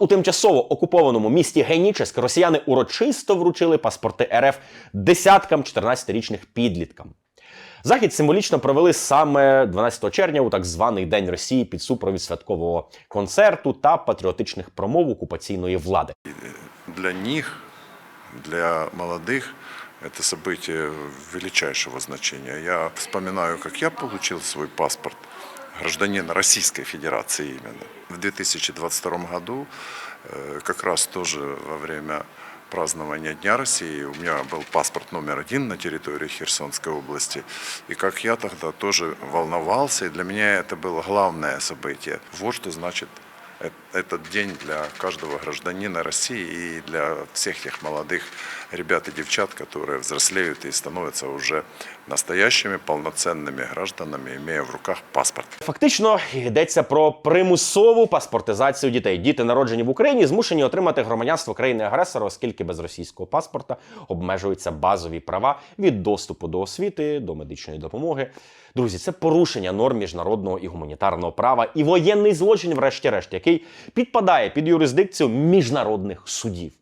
У тимчасово окупованому місті Генічеськ росіяни урочисто вручили паспорти РФ десяткам 14-річних підліткам. Захід символічно провели саме 12 червня у так званий День Росії під супровід святкового концерту та патріотичних промов окупаційної влади. Для них, для молодых, это событие величайшего значения. Я вспоминаю, как я получил свой паспорт Гражданина Российской Федерации именно. В 2022 году, э, как раз тоже во время празднования Дня России, у меня был паспорт номер один на территории Херсонской области. И как я тогда тоже волновался, и для меня это было главное событие. Вот что значит этот день для каждого гражданина России и для всех тех молодых ребят и девчат, которые взрослеют и становятся уже настоящими полноценными гражданами, имея в руках паспорт. Фактично йдеться про примусову паспортизацію дітей. Діти, народжені в Україні, змушені отримати громадянство країни-агресора, оскільки без російського паспорта обмежуються базові права від доступу до освіти, до медичної допомоги. Друзі, це порушення норм міжнародного і гуманітарного права і воєнний злочин, врешті-решт, який підпадає під юрисдикцію міжнародних судів.